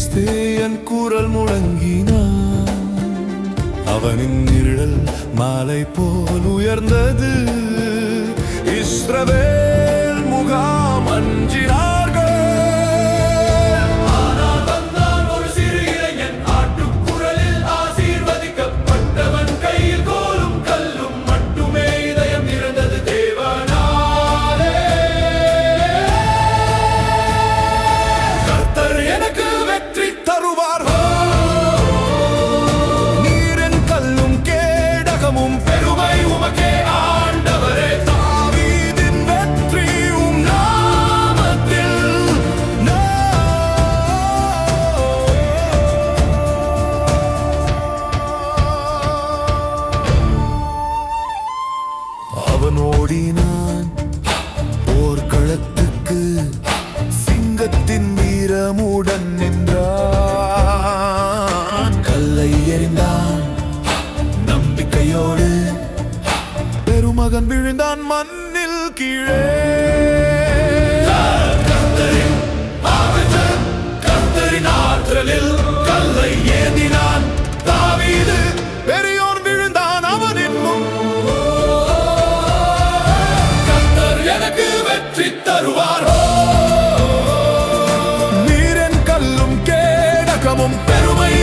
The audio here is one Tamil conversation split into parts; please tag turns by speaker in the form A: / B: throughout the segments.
A: கிறிஸ்து என் குரல் முழங்கினான். அவனின் நிழல் மாலை போல் உயர்ந்தது. இஸ்ரவேல் முகாமன் வீரமுடன் நின்றான். கல்லை எறிந்தான். நம்பிக்கையோடு. பெருமகன் விழுந்தான் மண்ணில் கீழே.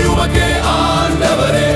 A: உமக்கே ஆண்டவரே